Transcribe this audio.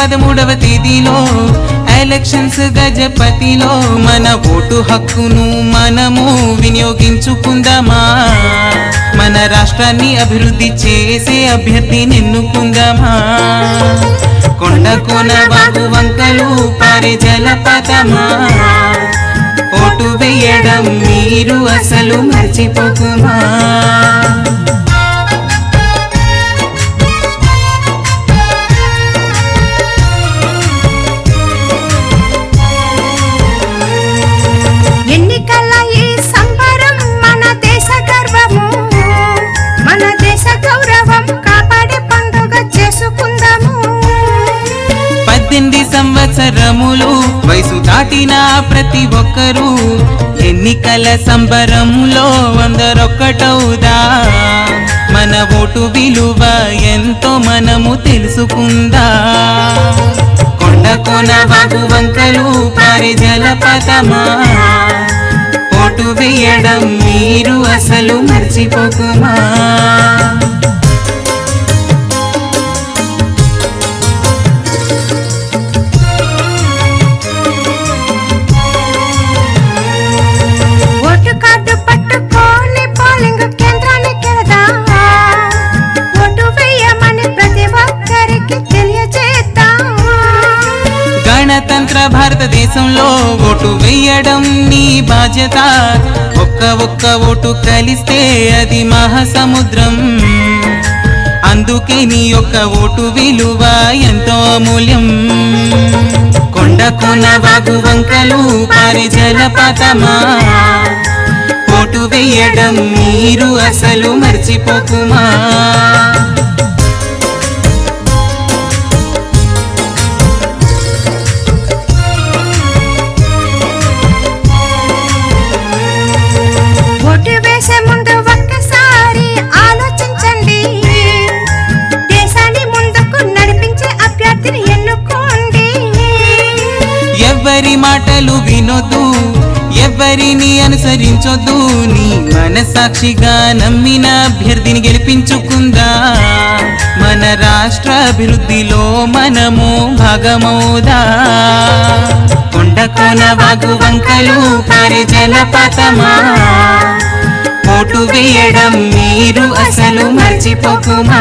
పదమూడవ తేదీలో ఎలక్షన్స్ గజపతిలో మన ఓటు హక్కును మనము వినియోగించుకుందామా? మన రాష్ట్రాన్ని అభివృద్ధి చేసే అభ్యర్థిని ఎన్నుకుందామా కొండ కోన బాబు వంకలు పారే జలపతమా? ఓటు వేయడం మీరు అసలు మర్చిపోకుమా? పద్దెనిమిది సంవత్సరములు. వయసు దాటిన ప్రతి ఒక్కరూ ఎన్నికల సంబరంలో అందరొక్కటవుదా? మన ఓటు విలువ ఎంతో మనము తెలుసుకుందా? కొండ కొన బాబు వంకలు జలపతమా ఓటు వేయడం మీరు అసలు మర్చిపోకుమా? భారతదేశంలో ఓటు వేయడం నీ బాధ్యత. ఒక్క ఒక్క ఓటు కలిస్తే అది మహాసముద్రం. అందుకే నీ యొక్క ఓటు విలువ ఎంతో అమూల్యం. కొండ కొన వాగు వంకలు పారి జలపాతమా ఓటు వేయడం మీరు అసలు మర్చిపోకుమా. ఓటు ముందు ఒక్కసారి ఆలోచించండి. దేశాన్ని ముందుకు నడిపించే అభ్యర్థిని ఎన్నుకోండి. ఎవ్వరి మాటలు వినొద్దు ఎవ్వరిని అనుసరించొద్దు. నీ మనసాక్షిగా నమ్మిన అభ్యర్థిని గెలిపించుకుందా? మన రాష్ట్ర అభివృద్ధిలో మనము భాగమవుదా? కొండ కొన వాగు వంకలు పరిజల పతమా ఓటు వేయడం మీరు అసలు మర్చిపోకుమా?